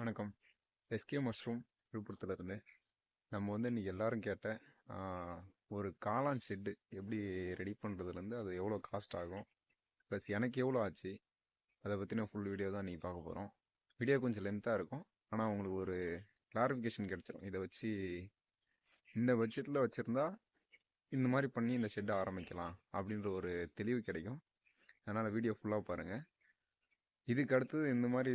வணக்கம். SK mushroom விழுப்புரத்துலேருந்து. நம்ம வந்து இன்றைக்கி எல்லோரும் கேட்ட ஒரு காளான் ஷெட்டு எப்படி ரெடி பண்ணுறதுலேருந்து அது எவ்வளோ காஸ்ட் ஆகும்? ப்ளஸ் எனக்கு எவ்வளோ ஆச்சு? அதை பற்றின ஃபுல் வீடியோ தான் நீங்கள் பார்க்க போகிறோம் வீடியோ கொஞ்சம் லென்த்தாக இருக்கும். ஆனால் உங்களுக்கு ஒரு கிளாரிஃபிகேஷன் கிடச்சிரும். இதை வச்சு இந்த பட்ஜெட்டில் வச்சுருந்தா இந்த மாதிரி பண்ணி இந்த ஷெட்டை ஆரம்பிக்கலாம் அப்படின்ற ஒரு தெளிவு கிடைக்கும். அதனால் வீடியோ ஃபுல்லாக பாருங்கள் இதுக்கு அடுத்தது இந்த மாதிரி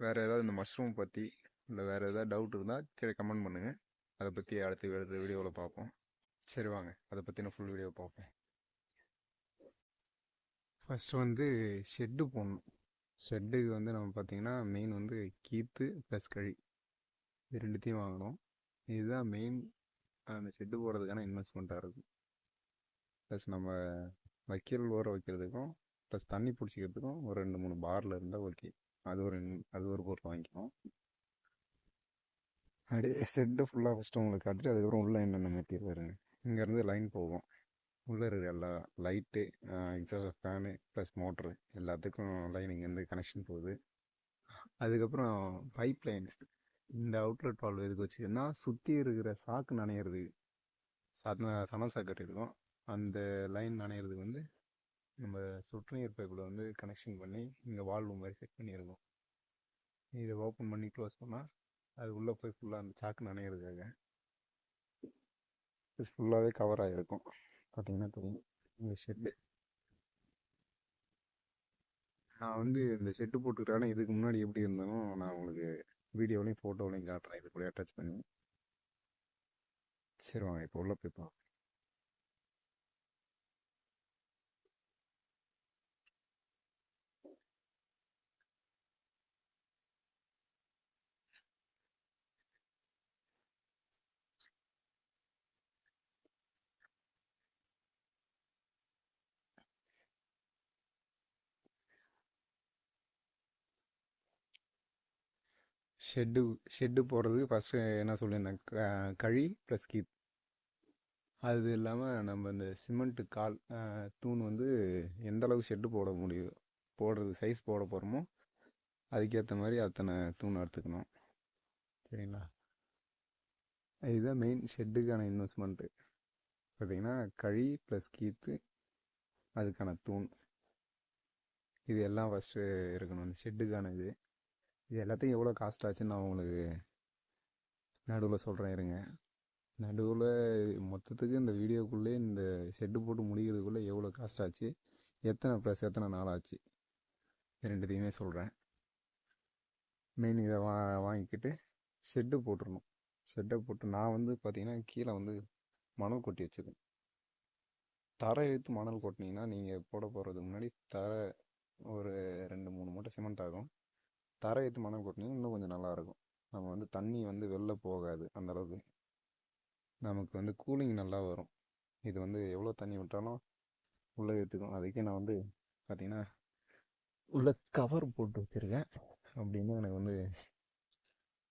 வேறு ஏதாவது இந்த மஷ்ரூம் பற்றி இல்லை வேறு ஏதாவது டவுட் இருந்தால் கீழே கமெண்ட் பண்ணுங்கள் அதை பற்றி அடுத்த அடுத்த வீடியோவில் பார்ப்போம். சரி வாங்க. அதை பற்றின ஃபுல் வீடியோ பார்ப்போம். ஃபஸ்ட்டு வந்து ஷெட்டு போடணும். ஷெட்டுக்கு வந்து நம்ம பார்த்திங்கன்னா மெயின் வந்து கீத்து ப்ளஸ் கழி. இது ரெண்டுத்தையும் வாங்கணும். இதுதான் மெயின் அந்த ஷெட்டு போடுறதுக்கான இன்வெஸ்ட்மெண்ட்டாக இருக்கும். ப்ளஸ் நம்ம வைக்கல் ஓர வைக்கிறதுக்கும் ப்ளஸ் தண்ணி பிடிச்சிக்கிறதுக்கும் ஒரு ரெண்டு மூணு பாரில் இருந்தால் ஓகே அது ஒரு அது ஒரு பொருள் வாங்கிக்கணும். அப்படியே செட்டு ஃபுல்லாக ஃபஸ்ட்டு உங்களுக்கு காட்டிட்டு அதுக்கப்புறம் உள்ளே என்னென்ன மெட்டீரியல் வருங்க இங்கேருந்து லைன் போகும் உள்ளே இருக்கிற எல்லா light exhaust fan plus motor எல்லாத்துக்கும் லைன் இங்கேருந்து கனெக்ஷன் போகுது. அதுக்கப்புறம் பைப் லைன் இந்த அவுட்லெட் பால் எதுக்கு வச்சுக்கன்னா சுற்றி இருக்கிற சாக்கு நனையிறது. சன சன சாக்கட்டு இருக்கும் அந்த லைன் நனையிறதுக்கு வந்து நம்ம சொட்டு நீர் பைப்பில் வந்து கனெக்ஷன் பண்ணி இங்கே வால்வு மாதிரி செட் பண்ணியிருக்கோம் இதை ஓப்பன் பண்ணி க்ளோஸ் பண்ணால் அது உள்ளே போய் ஃபுல்லாக அந்த சாக்கு நனையிறதுக்காக இது ஃபுல்லாகவே கவர் ஆகிருக்கும் பார்த்தீங்கன்னா தெரியும். இந்த ஷெட்டு நான் வந்து இந்த ஷெட்டு போட்டுக்கிட்டாலும் இதுக்கு முன்னாடி எப்படி இருந்தாலும் நான் உங்களுக்கு வீடியோலையும் ஃபோட்டோவிலையும் காட்டுறேன். இது கூட அட்டாச் பண்ணி. சரி வாங்க இப்போ உள்ளே போய் பார்ப்போம். ஷெட்டு ஷெட்டு போடுறதுக்கு ஃபஸ்ட்டு என்ன சொல்லியிருந்தேன்? க- கழி ப்ளஸ் கீத் அது இல்லாமல் நம்ம இந்த சிமெண்ட்டு கால் தூண் வந்து எந்த அளவுக்கு ஷெட்டு போட முடியும் போடுறது சைஸ் போட போகிறோமோ அதுக்கேற்ற மாதிரி அத்தனை தூண் எடுத்துக்கணும். சரிங்களா? இதுதான் மெயின் ஷெட்டுக்கான இன்வெஸ்ட்மெண்ட்டு பார்த்தீங்கன்னா கழி ப்ளஸ் கீத்து அதுக்கான தூண். இது எல்லாம் ஃபஸ்ட்டு இருக்கணும். இந்த ஷெட்டுக்கான இது. இது எல்லாத்தையும் எவ்வளோ காஸ்ட் ஆச்சுன்னு நான் உங்களுக்கு நடுவில் சொல்கிறேன் இருங்க. நடுவில் மொத்தத்துக்கு இந்த வீடியோக்குள்ளே இந்த ஷெட்டு போட்டு முடிகிறதுக்குள்ளே எவ்வளோ காஸ்ட் ஆச்சு? எத்தனை ப்ளஸ் எத்தனை நாள் ஆச்சு? ரெண்டுத்தையுமே சொல்கிறேன் மெயின் இதை வா வாங்கிக்கிட்டு ஷெட்டு போட்டுடணும் ஷெட்டை போட்டு நான் வந்து பார்த்தீங்கன்னா கீழே வந்து மணல் கொட்டி வச்சுருக்கேன். தரை இழுத்து மணல் கொட்டினீங்கன்னா நீங்கள் போட போகிறதுக்கு முன்னாடி தரை ஒரு ரெண்டு மூணு மூட்டை சிமெண்ட் ஆகும். தரை ஏற்று மணல் கொட்டினீங்கன்னா இன்னும் கொஞ்சம் நல்லாயிருக்கும். நம்ம வந்து தண்ணி வந்து வெளில போகாது அந்த அளவுக்கு. நமக்கு வந்து கூலிங் நல்லா வரும். இது வந்து எவ்வளோ தண்ணி விட்டாலும் உள்ளே ஏற்றுக்கும். அதுக்கே நான் வந்து பார்த்திங்கன்னா உள்ளே கவர் போட்டு வச்சுருக்கேன். அப்படின்னு எனக்கு வந்து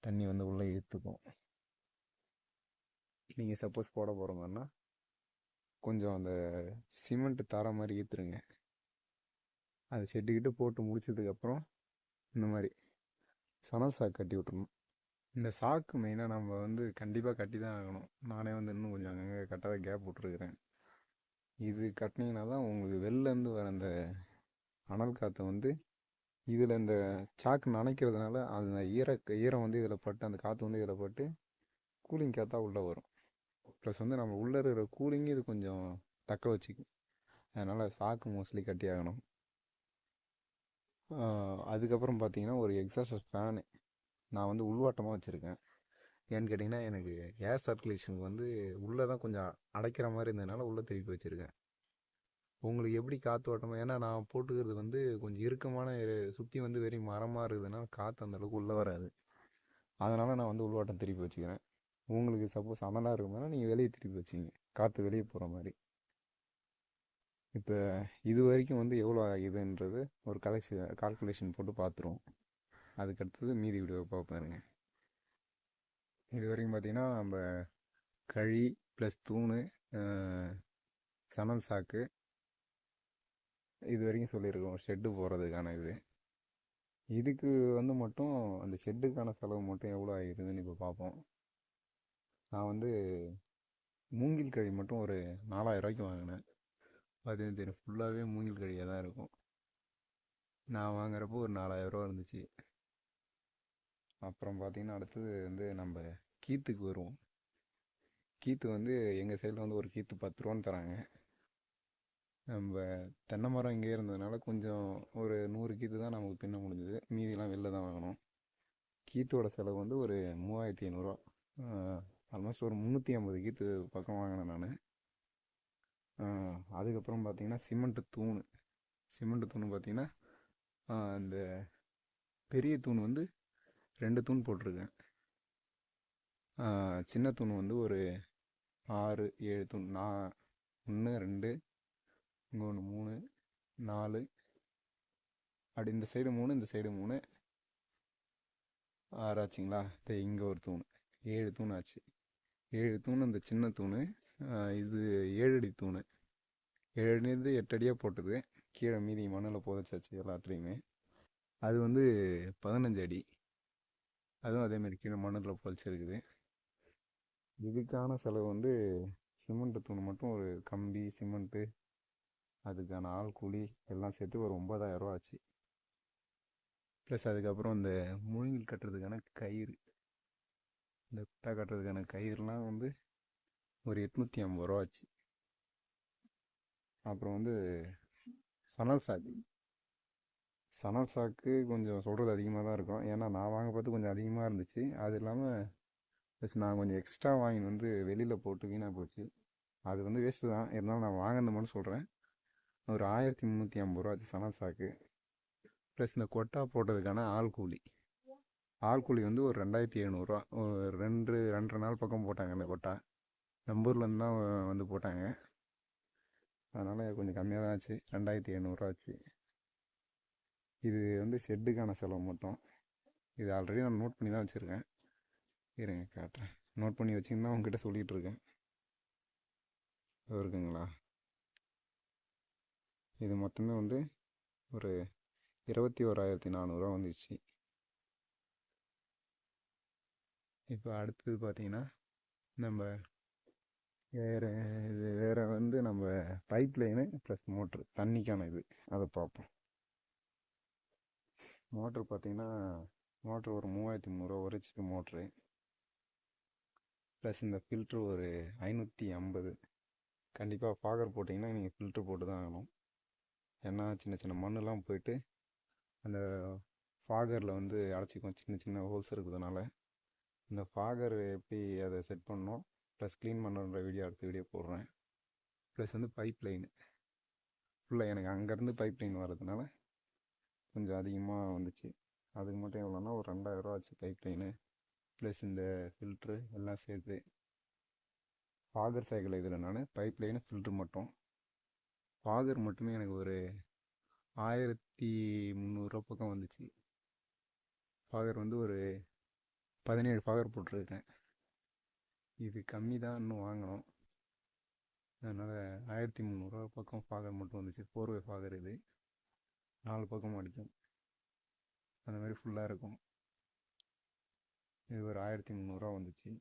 தண்ணி வந்து உள்ளே இழுத்துக்கும் நீங்கள் சப்போஸ் போட போகிறோங்கன்னா கொஞ்சம் அந்த சிமெண்ட் தர மாதிரி ஏற்றுருங்க. அது செட்டுக்கிட்டு போட்டு முடிச்சதுக்கப்புறம் இந்த மாதிரி சணல் சாக்கு கட்டி விட்டுறணும். இந்த சாக்கு மெயினாக நம்ம வந்து கண்டிப்பாக கட்டி தான் ஆகணும். நானே வந்து இன்னும் கொஞ்சம் அங்கங்கே கட்டாத கேப் விட்ருக்குறேன் இது கட்டினீங்கன்னா தான் உங்களுக்கு வெளிலேருந்து வர அந்த அனல் காற்றை வந்து இதில் இந்த சாக்கு நனைக்கிறதுனால அந்த ஈர ஈரம் வந்து இதில் பட்டு அந்த காற்று வந்து இதில் பட்டு கூலிங் காற்றா உள்ளே வரும். ப்ளஸ் வந்து நம்ம உள்ளே இருக்கிற கூலிங்கு இது கொஞ்சம் தக்க வச்சுக்கும். அதனால் சாக்கு மோஸ்ட்லி கட்டி ஆகணும் அதுக்கப்புறம் பார்த்தீங்கன்னா ஒரு எக்ஸாஸ்ட் ஃபேனு நான் வந்து உள்வாட்டமாக வச்சுருக்கேன். ஏன்னு கேட்டிங்கன்னா எனக்கு ஏர் சர்க்குலேஷனுக்கு வந்து உள்ளே தான் கொஞ்சம் அடைக்கிற மாதிரி இருந்ததுனால உள்ளே திருப்பி வச்சுருக்கேன். உங்களுக்கு எப்படி காற்று ஓட்டமாக ஏன்னா நான் போட்டுக்கிறது வந்து கொஞ்சம் இறுக்கமான சுற்றி வந்து வெறும் மரமாக இருக்குதுனால காற்று அந்த அளவுக்கு உள்ளே வராது. அதனால் நான் வந்து உள்வாட்டம் திருப்பி வச்சுக்கிறேன். உங்களுக்கு சப்போஸ் அனலாக இருக்குமானா நீங்கள் வெளியே திருப்பி வச்சிங்க காற்று வெளியே போகிற மாதிரி. இப்போ இது வரைக்கும் வந்து எவ்வளோ ஆகுதுன்றது ஒரு கலெக்ஷன் கால்குலேஷன் போட்டு பார்த்துருவோம் அதுக்கடுத்தது மீதி வீடியோவை பார்ப்பாருங்க இது வரைக்கும் பார்த்தீங்கன்னா நம்ம கழி ப்ளஸ் தூண் சணல் சாக்கு இது வரைக்கும் சொல்லியிருக்கோம். ஷெட்டு போகிறதுக்கான இது. இதுக்கு வந்து மட்டும் அந்த ஷெட்டுக்கான செலவு மட்டும் எவ்வளோ ஆகிருதுன்னு இப்போ பார்ப்போம் நான் வந்து மூங்கில் கழி மட்டும் ஒரு நாலாயிரம் ரூபாய்க்கு வாங்கினேன். பார்த்தீங்கன்னா தெரியும் ஃபுல்லாகவே மூங்கில் கழியாக தான் இருக்கும். நான் வாங்குறப்போ ஒரு நாலாயிரரூவா இருந்துச்சு. அப்புறம் பார்த்தீங்கன்னா அடுத்தது வந்து நம்ம கீத்துக்கு வருவோம். கீத்து வந்து எங்கள் சைடில் வந்து ஒரு கீத்து பத்து ரூபான்னு தராங்க. நம்ம தென்னை மரம் இங்கே இருந்ததுனால கொஞ்சம் ஒரு நூறு கீத்து தான் நமக்கு பின்ன முடிஞ்சது. மீதிலாம் வெளில தான் வாங்கினோம் கீத்தோட செலவு வந்து ஒரு மூவாயிரத்தி ஐநூறுரூவா ஆல்மோஸ்ட் ஒரு முந்நூற்றி ஐம்பது கீத்து பக்கம் வாங்கினேன் நான். அதுக்கப்புறம் பார்த்தீங்கன்னா சிமெண்ட்டு தூண். சிமெண்ட்டு தூண் பார்த்தீங்கன்னா அந்த பெரிய தூண் வந்து ரெண்டு தூண் போட்டிருக்கேன். சின்ன தூண் வந்து ஒரு ஆறு ஏழு தூண் நான் ஒன்று ரெண்டு இங்கே ஒன்று மூணு நாலு அப்படி இந்த சைடு மூணு இந்த சைடு மூணு. ஆறாச்சிங்களா? இங்கே ஒரு தூண். ஏழு தூண் ஆச்சு. ஏழு தூண் இந்த சின்ன தூண். இது ஏழடி தூண். ஏழு எட்டடியாக போட்டது. கீழே மீதி மண்ணில் புதைச்சாச்சு எல்லாத்துலேயுமே. அது வந்து பதினஞ்சு அடி. அதுவும் அதேமாதிரி கீழே மண்ணில் புதைச்சிருக்குது. இதுக்கான செலவு வந்து சிமெண்ட்டு தூண் மட்டும் ஒரு கம்பி சிமெண்ட்டு அதுக்கான ஆள் கூலி எல்லாம் சேர்த்து ஒரு ஒம்பதாயிரரூவா ஆச்சு. ப்ளஸ் அதுக்கப்புறம் இந்த முழுங்கில் கட்டுறதுக்கான கயிறு. இந்த குட்டா கட்டுறதுக்கான கயிறுலாம் வந்து ஒரு எட்நூற்றி ஐம்பது ரூபா ஆச்சு. அப்புறம் வந்து சணல் சாக்கு. சணல் சாக்கு கொஞ்சம் சொல்கிறது அதிகமாக தான் இருக்கும். ஏன்னா நான் வாங்க பார்த்து கொஞ்சம் அதிகமாக இருந்துச்சு. அது இல்லாமல் ப்ளஸ் நான் கொஞ்சம் எக்ஸ்ட்ரா வாங்கிட்டு வந்து வெளியில் போட்டு வீணாக போச்சு. அது வந்து வேஸ்ட்டு தான். இருந்தாலும் நான் வாங்கினது மட்டும் சொல்கிறேன் ஒரு ஆயிரத்தி முந்நூற்றி ஐம்பது ரூபா ஆச்சு சணல் சாக்கு. ப்ளஸ் இந்த கொட்டா போட்டதுக்கான ஆள் கூலி. ஆள் கூலி வந்து ஒரு ரெண்டாயிரத்தி எழுநூறுவா ஒரு ரெண்டு ரெண்டரை நாள் பக்கம் போட்டாங்க அந்த கொட்டா. நம்பூர்லேருந்து தான் வந்து போட்டாங்க. அதனால் கொஞ்சம் கம்மியாக தான் ஆச்சு. ரெண்டாயிரத்தி எழுநூறுவா ஆச்சு. இது வந்து ஷெட்டுக்கான செலவு மட்டும். இது ஆல்ரெடி நான் நோட் பண்ணி தான் வச்சுருக்கேன். இருங்க காட்டுறேன். நோட் பண்ணி வச்சுன்னு தான் உங்ககிட்ட சொல்லிகிட்டு இருக்கேன் இருக்குங்களா? இது மொத்தமே வந்து ஒரு இருபத்தி ஓராயிரத்தி நானூறுரூவா வந்துடுச்சு இப்போ அடுத்தது பார்த்தீங்கன்னா நம்ம வேறு இது வேறு வந்து நம்ம பைப் லைனு ப்ளஸ் மோட்ரு தண்ணிக்கான இது. அதை பார்ப்போம். மோட்ரு பார்த்தீங்கன்னா மோட்ரு ஒரு மூவாயிரத்தி முந்நூறுரூவா ஒரு ஹெச்பி மோட்ரு ப்ளஸ் இந்த ஃபில்ட்ரு ஒரு ஐநூற்றி ஐம்பது. கண்டிப்பாக ஃபாகர் போட்டிங்கன்னா நீங்கள் ஃபில்ட்ரு போட்டு தான் ஆகணும். ஏன்னா சின்ன சின்ன மண்ணெலாம் போயிட்டு அந்த ஃபாகரில் வந்து அடைச்சிக்கும் சின்ன சின்ன ஹோல்ஸ் இருக்கிறதுனால. இந்த ஃபாகர் எப்படி அதை செட் பண்ணோம் ப்ளஸ் க்ளீன் பண்ணுற வீடியோ அடுத்த வீடியோ போடுறேன். ப்ளஸ் வந்து பைப் லைனு ஃபுல்லாக எனக்கு அங்கேருந்து பைப் லைன் வர்றதுனால கொஞ்சம் அதிகமாக வந்துச்சு. அதுக்கு மட்டும் எவ்வளோனா ஒரு ரெண்டாயிரரூவா ஆச்சு பைப் லைனு ப்ளஸ் இந்த ஃபில்ட்ரு எல்லாம் சேர்த்து ஃபாதர் சைக்கிள் இதில் நான் பைப் லைனு ஃபில்ட்ரு மட்டும். ஃபாதர் மட்டுமே எனக்கு ஒரு ஆயிரத்தி முந்நூறுரூவா பக்கம் வந்துச்சு. ஃபாகர் வந்து ஒரு பதினேழு ஃபாகர் போட்டிருக்கேன். இது கம்மி தான் இன்னும் வாங்கினோம் அதனால் ஆயிரத்தி முந்நூறுரூவா பக்கம் ஃபாகர் மட்டும் வந்துச்சு. ஃபோர்வே ஃபாகர் இது. நாலு பக்கம் அடிக்கும். அந்த மாதிரி ஃபுல்லாக இருக்கும். இது ஒரு ஆயிரத்தி முந்நூறுரூவா வந்துச்சு.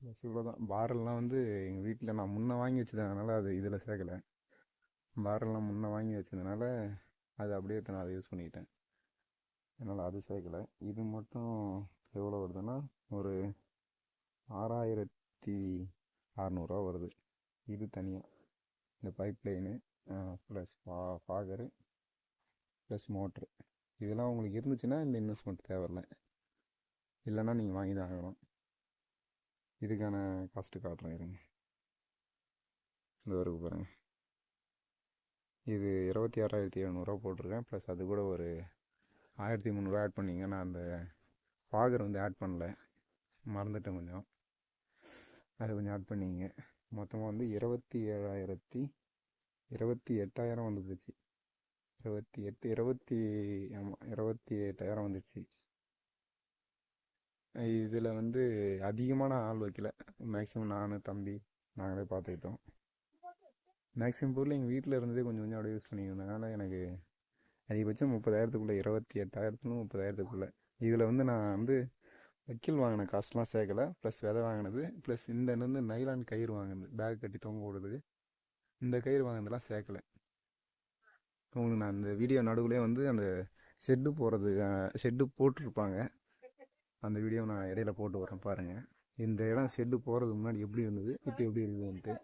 பஸ் இவ்வளோ தான். பாரெல்லாம் வந்து எங்கள் வீட்டில் நான் முன்னே வாங்கி வச்சதுனால அது இதில் சேர்க்கலை. பாரெல்லாம் முன்னே வாங்கி வச்சதுனால அது அப்படியே நான் அதை யூஸ் பண்ணிக்கிட்டேன். அதனால் அது சேர்க்கலை. இது மட்டும் எவ்வளோ வருதுன்னா ஒரு ஆறாயிரத்தி அறநூறுவா வருது. இது தனியாக இந்த பைப் லைனு ப்ளஸ் ஃபா ஃபாகரு ப்ளஸ் மோட்ரு இதெல்லாம் உங்களுக்கு இருந்துச்சுன்னா இந்த இன்வெஸ்ட்மெண்ட் தேவையில்லை. இல்லைன்னா நீங்கள் வாங்கி தான் ஆகணும். இதுக்கான காஸ்ட்டு காட்டுறேன் இருங்க. இந்த வரைக்கும் பாருங்கள் இது இருபத்தி ஆறாயிரத்தி எழுநூறுவா போட்டிருக்கேன். ப்ளஸ் அது கூட ஒரு ஆயிரத்தி முந்நூறுவா ஆட் பண்ணிங்க நான் அந்த ஃபாகர் வந்து ஆட் பண்ணல. மறந்துட்டேன் கொஞ்சம். அது கொஞ்சம் ஆட் பண்ணிங்க. மொத்தமாக வந்து இருபத்தி ஏழாயிரத்தி இருபத்தி எட்டாயிரம் வந்துடுச்சு இருபத்தி எட்டு இருபத்தி ஆமாம் இருபத்தி எட்டாயிரம் வந்துடுச்சு இதில் வந்து அதிகமான ஆள் வைக்கல. மேக்ஸிமம் நான் தம்பி நாங்களே பார்த்துக்கிட்டோம் மேக்ஸிமம் பொருள் எங்கள் வீட்டில் இருந்ததே கொஞ்சம் கொஞ்சம் அப்படியே யூஸ் பண்ணிக்கிறதுனால எனக்கு அதிகபட்சம் முப்பதாயிரத்துக்குள்ளே இருபத்தி எட்டாயிரத்துலேருந்து முப்பதாயிரத்துக்குள்ளே. இதில் வந்து நான் வந்து வக்கீல் வாங்கின காசுலாம் சேர்க்கல ப்ளஸ் விதை வாங்கினது. ப்ளஸ் இந்த இருந்து நைலான் கயிறு வாங்கினது. பேக் கட்டி தொங்க விடுறதுக்கு இந்த கயிறு வாங்கினதெல்லாம் சேர்க்கல உங்களுக்கு நான் அந்த வீடியோ நடுவுலேயே வந்து அந்த ஷெட்டு போகிறது ஷெட்டு போட்டிருப்பாங்க. அந்த வீடியோ நான் இடையில போட்டு வரேன் பாருங்கள் இந்த இடம் ஷெட்டு போகிறதுக்கு முன்னாடி எப்படி இருந்தது? இப்போ எப்படி இருக்குதுன்ட்டு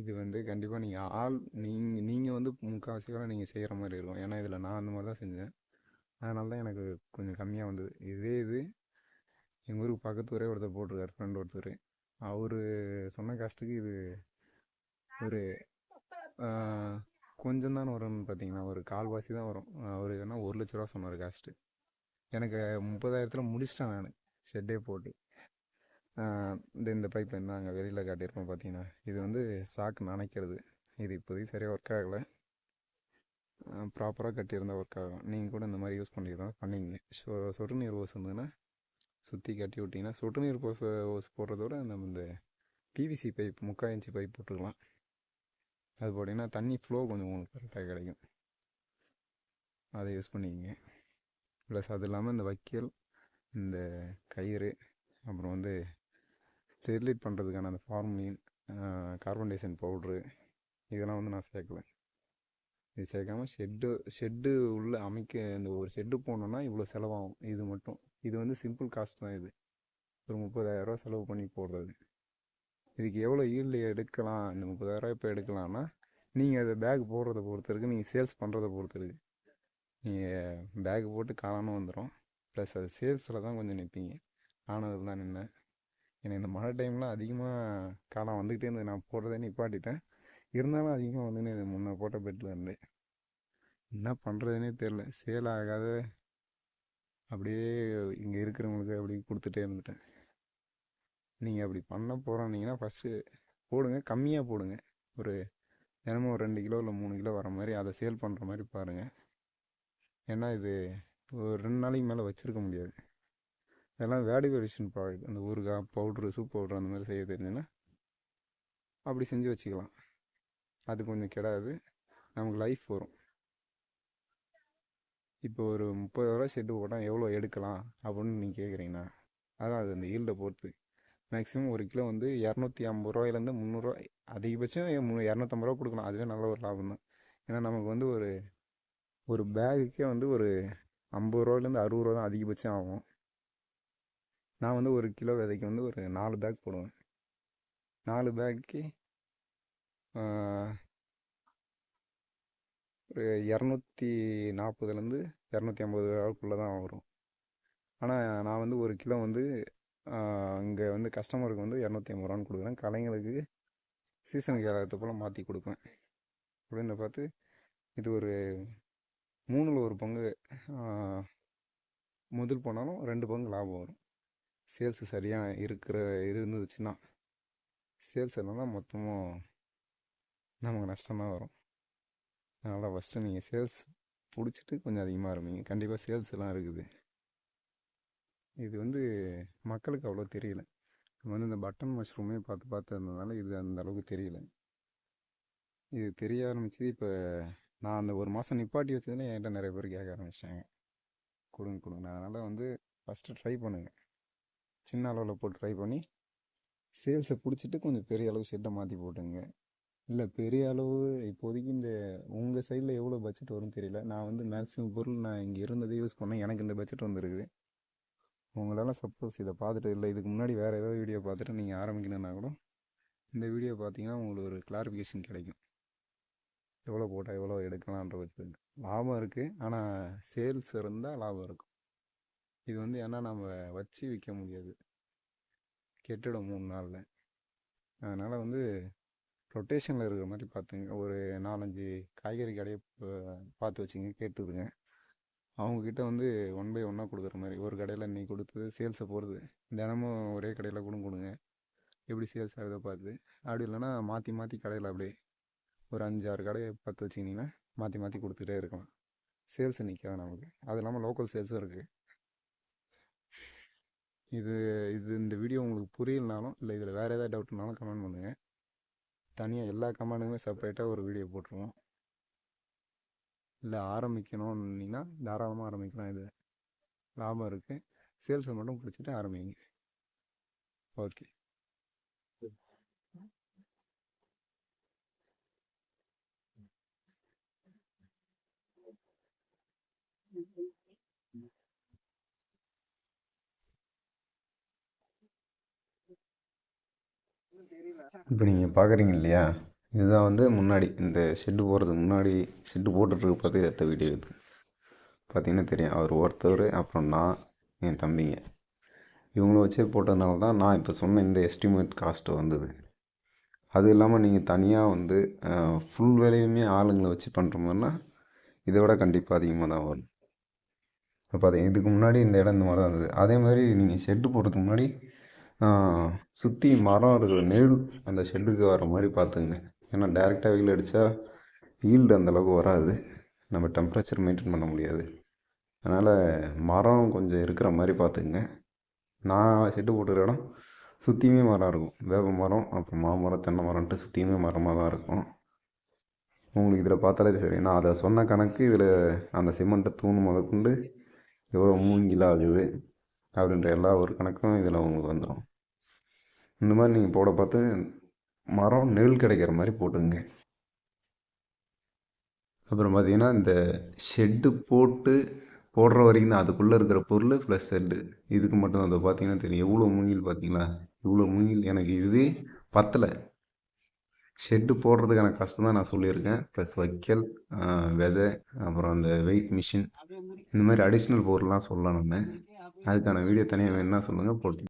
இது வந்து கண்டிப்பாக நீங்கள் ஆள் நீங்கள் நீங்கள் வந்து முக்கால்வாசி நீங்கள் செய்கிற மாதிரி இருக்கும். ஏன்னா இதில் நான் அந்த மாதிரி தான் செஞ்சேன். அதனால தான் எனக்கு கொஞ்சம் கம்மியாக வந்தது. இதே இது எங்கள் ஊருக்கு பக்கத்து ஊரே ஒருத்தர் போட்டிருக்காரு ஃப்ரெண்ட் ஒருத்தர். அவர் சொன்ன காஸ்ட்டுக்கு இது ஒரு கொஞ்சம் தான் வரும்னு பார்த்தீங்கன்னா ஒரு கால்வாசி தான் வரும். அவர் என்ன ஒரு லட்ச ரூபா சொன்னார் காஸ்ட்டு எனக்கு முப்பதாயிரத்தில் முடிச்சிட்டேன் நான் ஷெட்டே போட்டு. இந்த இந்த பைப் என்ன அங்கே வெளியில் காட்டியிருப்போம் பார்த்தீங்கன்னா இது வந்து சாக்கு நனைக்கிறது. இது இப்போதைக்கு சரியாக ஒர்க் ஆகலை. ப்ராப்பராக கட்டியிருந்தால் ஒர்க் ஆகும் நீங்கள் கூட இந்த மாதிரி யூஸ் பண்ணி தான் பண்ணிங்க. ஸோ சொட்டு நீர் ஓஸ் இருந்ததுன்னா சுற்றி கட்டி விட்டிங்கன்னா சொட்டு நீர் ஓஸ் ஓஸ் போடுறதோட நம்ம இந்த பிவிசி பைப் முக்கால் இன்ச்சு பைப் போட்டுக்கலாம். அது போட்டிங்கன்னா தண்ணி ஃப்ளோ கொஞ்சம் உங்களுக்கு கரெக்டாக கிடைக்கும். அதை யூஸ் பண்ணிக்கங்க. ப்ளஸ் அது இல்லாமல் இந்த வைக்கல் இந்த கயிறு அப்புறம் வந்து ஸ்டெர்லைட் பண்ணுறதுக்கான அந்த ஃபார்முலின் கார்பன் டைசன் பவுட்ரு இதெல்லாம் வந்து நான் சேர்க்குவேன் இது சேர்க்காமல் ஷெட்டு ஷெட்டு உள்ளே அமைக்க இந்த ஒரு ஷெட்டு போனோன்னா இவ்வளோ செலவாகும். இது மட்டும். இது வந்து சிம்பிள் காஸ்ட் தான் இது. ஒரு முப்பதாயிரரூவா செலவு பண்ணி போடுறது. இதுக்கு எவ்வளோ ஈல்டு எடுக்கலாம்? இந்த முப்பதாயிரரூவா இப்போ எடுக்கலாம்னா நீங்கள் அதை பேக் போடுறத பொறுத்து இருக்குது நீங்கள் சேல்ஸ் பண்ணுறத பொறுத்து இருக்குது நீங்கள் பேக் போட்டு காலானும் வந்துடும் ப்ளஸ் அது சேல்ஸில் தான் கொஞ்சம் நிற்பீங்க நானும் தான் நின்றேன் எனக்கு இந்த மழை டைம்லாம் அதிகமாக காலம் வந்துக்கிட்டே இருந்தது. நான் போடுறதே நிப்பாட்டிட்டேன். இருந்தாலும் அதிகமாக வந்து முன்னே போட்ட பெட்டில் இருந்து என்ன பண்ணுறதுனே தெரில சேல் ஆகாத அப்படியே இங்கே இருக்கிறவங்களுக்கு அப்படி கொடுத்துட்டே இருந்துட்டேன். நீங்கள் அப்படி பண்ண போகிறோன்னீங்கன்னா ஃபஸ்ட்டு போடுங்க. கம்மியாக போடுங்க. ஒரு தினமும் ஒரு ரெண்டு கிலோ இல்லை மூணு கிலோ வர மாதிரி அதை சேல் பண்ணுற மாதிரி பாருங்கள் ஏன்னா இது ஒரு ரெண்டு நாளைக்கு மேலே வச்சுருக்க முடியாது. இதெல்லாம் வேடிவேரிஷன் ப்ராடக்ட் அந்த ஊறுகாய் பவுட்ரு சூப் பவுட்ரு அந்த மாதிரி செய்ய தெரிஞ்சுன்னா அப்படி செஞ்சு வச்சுக்கலாம். அது கொஞ்சம் கெடாது. நமக்கு லைஃப் வரும். இப்போ ஒரு முப்பது ரூபா செட்டு போட்டால் எவ்வளோ எடுக்கலாம் அப்படின்னு நீங்கள் கேட்குறீங்கன்னா அதான் அது அந்த ஈல்டை பொறுத்து. மேக்ஸிமம் ஒரு கிலோ வந்து இரநூத்தி ஐம்பது ரூபாயிலேருந்து முந்நூறுரூவா அதிகபட்சம் இரநூத்தம்பது ரூபா கொடுக்கலாம். அதுவே நல்ல ஒரு லாபம் தான். ஏன்னா நமக்கு வந்து ஒரு ஒரு பேகுக்கே வந்து ஒரு ஐம்பது ரூபாயிலேருந்து அறுபது ரூபா தான் அதிகபட்சம் ஆகும். நான் வந்து ஒரு கிலோ விதைக்கு வந்து ஒரு நாலு பேக் போடுவேன். நாலு பேக்கு ஒரு இரநூத்தி நாற்பதுலேருந்து இரநூத்தி ஐம்பது ரூபாக்குள்ளே தான் வரும். ஆனால் நான் வந்து ஒரு கிலோ வந்து அங்கே வந்து கஸ்டமருக்கு வந்து இரநூத்தி ஐம்பது ரூபான்னு கொடுக்குறேன். கலைங்களுக்கு சீசனுக்கு ஏதாவது போல் மாற்றி கொடுப்பேன். அப்படின்னு பார்த்து இது ஒரு மூணில் ஒரு பங்கு முதல் போனாலும் ரெண்டு பங்கு லாபம் வரும். சேல்ஸு சரியாக இருக்கிற இருந்துச்சுன்னா சேல்ஸ் இல்லைன்னா மொத்தமும் நமக்கு நஷ்டமாக வரும். அதனால் ஃபஸ்ட்டு நீங்கள் சேல்ஸ் பிடிச்சிட்டு கொஞ்சம் அதிகமாக இருப்பீங்க. கண்டிப்பாக சேல்ஸ் எல்லாம் இருக்குது. இது வந்து மக்களுக்கு அவ்வளோ தெரியல. நம்ம வந்து இந்த பட்டன் மஷ்ரூமே பார்த்து பார்த்து இருந்ததுனால இது அந்த அளவுக்கு தெரியல. இது தெரிய ஆரம்பிச்சு இப்போ நான் அந்த ஒரு மாதம் நிப்பாட்டி வச்சதுல என்கிட்ட நிறைய பேர் கேட்க ஆரம்பிச்சிட்டாங்க. கொடுங்க கொடுங்க. அதனால் வந்து ஃபஸ்ட்டு ட்ரை பண்ணுங்கள் சின்ன அளவில் போட்டு ட்ரை பண்ணி சேல்ஸை பிடிச்சிட்டு கொஞ்சம் பெரிய அளவு ஷெட்டை மாற்றி போட்டுங்க. இல்லை பெரிய அளவு இப்போதைக்கு இந்த உங்கள் சைடில் எவ்வளோ பட்ஜெட் வரும்னு தெரியல. நான் வந்து மேக்ஸிமம் பொருள் நான் இங்கே இருந்ததே யூஸ் பண்ணேன். எனக்கு இந்த பட்ஜெட் வந்துருக்குது. உங்களால் சப்போஸ் இதை பார்த்துட்டு இல்லை இதுக்கு முன்னாடி வேறு ஏதாவது வீடியோ பார்த்துட்டு நீங்கள் ஆரம்பிக்கணுன்னா கூட இந்த வீடியோ பார்த்தீங்கன்னா உங்களுக்கு ஒரு கிளாரிஃபிகேஷன் கிடைக்கும். எவ்வளோ போட்டால் எவ்வளோ எடுக்கலான்ற பட்சத்துக்கு. லாபம் இருக்குது ஆனால் சேல்ஸ் இருந்தால் லாபம் இருக்கும். இது வந்து ஏன்னா நம்ம வச்சு விற்க முடியாது. கெட்டுடும் மூணு நாளில். அதனால் வந்து ரொட்டேஷனில் இருக்கிற மாதிரி பார்த்துங்க ஒரு நாலஞ்சு காய்கறி கடையை பார்த்து வச்சுங்க கேட்டுருங்க அவங்கக்கிட்ட வந்து ஒன் பை ஒன்னாக கொடுக்குற மாதிரி. ஒரு கடையில் நீ கொடுத்து சேல்ஸை போகிறது தினமும் ஒரே கடையில் கூட கொடுங்க. எப்படி சேல்ஸ் ஆகுதோ பார்த்து. அப்படி இல்லைன்னா மாற்றி மாற்றி கடையில் அப்படியே ஒரு அஞ்சாறு கடையை பார்த்து வச்சிங்கன்னா மாற்றி மாற்றி கொடுத்துட்டே இருக்கலாம். சேல்ஸ் நிற்காது நமக்கு. அது இல்லாமல் லோக்கல் சேல்ஸும் இருக்குது இது இது இந்த வீடியோ உங்களுக்கு புரியலனாலும் இல்லை இதில் வேறு ஏதாவது டவுட்னாலும் கமெண்ட் பண்ணுங்கள் தனியாக எல்லா கமெண்ட்டுமே செப்பரேட்டாக ஒரு வீடியோ போட்டுருவோம். இல்லை ஆரம்பிக்கணும்னீங்கன்னா தாராளமாக ஆரம்பிக்கலாம். இது லாபம் இருக்குது சேல்ஸை மட்டும் பிடிச்சிட்டு ஆரம்பிங்க. ஓகே. இப்போ நீங்கள் பார்க்குறீங்க இல்லையா? இதுதான் வந்து முன்னாடி இந்த ஷெட்டு போடுறதுக்கு முன்னாடி ஷெட்டு போட்டுட்ருக்கு பார்த்து எத்த வீடியோ இது. பார்த்தீங்கன்னா தெரியும் அவர் ஒருத்தர் அப்புறம் நான் என் தம்பிங்க. இவங்கள வச்சே போட்டதுனால தான் நான் இப்போ சொன்ன இந்த எஸ்டிமேட் காஸ்ட்டு வந்தது. அது இல்லாமல் நீங்கள் தனியாக வந்து ஃபுல் வேலையுமே ஆளுங்களை வச்சு பண்ணுற மாதிரினா இதை விட கண்டிப்பாக அதிகமாக தான் வரும். இப்போ பார்த்தீங்க இதுக்கு முன்னாடி இந்த இடம் இந்த மாதிரி தான் இருந்தது. அதே மாதிரி நீங்கள் ஷெட்டு போடுறதுக்கு முன்னாடி சுற்றி மரம் இருக்கிற நிழல் அந்த ஷெட்டுக்கு வர மாதிரி பார்த்துங்க ஏன்னா டேரெக்டாக வெயில் அடித்தா ஈல்டு அந்தளவுக்கு வராது. நம்ம டெம்பரேச்சர் மெயின்டைன் பண்ண முடியாது. அதனால் மரம் கொஞ்சம் இருக்கிற மாதிரி பார்த்துக்குங்க. நான் ஷெட்டு போட்டுக்கிற இடம் சுற்றியுமே மரம் இருக்கும். வேப்ப மரம் அப்புறம் மாமரம் தென்னை மரம்ன்ட்டு சுற்றியுமே மரமாக தான் இருக்கும். உங்களுக்கு இதில் பார்த்தாலே சரி. நான் அதை சொன்ன கணக்கு இதில் அந்த சிமெண்ட்டை தூண் முதற்கொண்டு எவ்வளோ மூங்கிலாகுது அப்படின்ற எல்லா ஒரு கணக்கும் இதில் உங்களுக்கு வந்துடும் இந்த மாதிரி நீங்கள் போட பார்த்து மரம் நெல் கிடைக்கிற மாதிரி போட்டுங்க அப்புறம் பார்த்தீங்கன்னா இந்த ஷெட்டு போட்டு போடுற வரைக்கும் தான் அதுக்குள்ளே இருக்கிற பொருள் ப்ளஸ் ஷெட்டு இதுக்கு மட்டும் அதை பார்த்தீங்கன்னா தெரியும். எவ்வளோ மூங்கில் பார்த்தீங்களா இவ்வளோ மூங்கில். எனக்கு இது பத்தலை. ஷெட்டு போடுறதுக்கான கஷ்டம் தான் நான் சொல்லியிருக்கேன். ப்ளஸ் வைக்கல் விதை அப்புறம் அந்த வெயிட் மிஷின் இந்த மாதிரி அடிஷ்னல் பொருள்லாம் சொல்லலாம் நம்ம அதுக்கான வீடியோ தனியாக வேணும்னா சொல்லுங்கள் போட்டு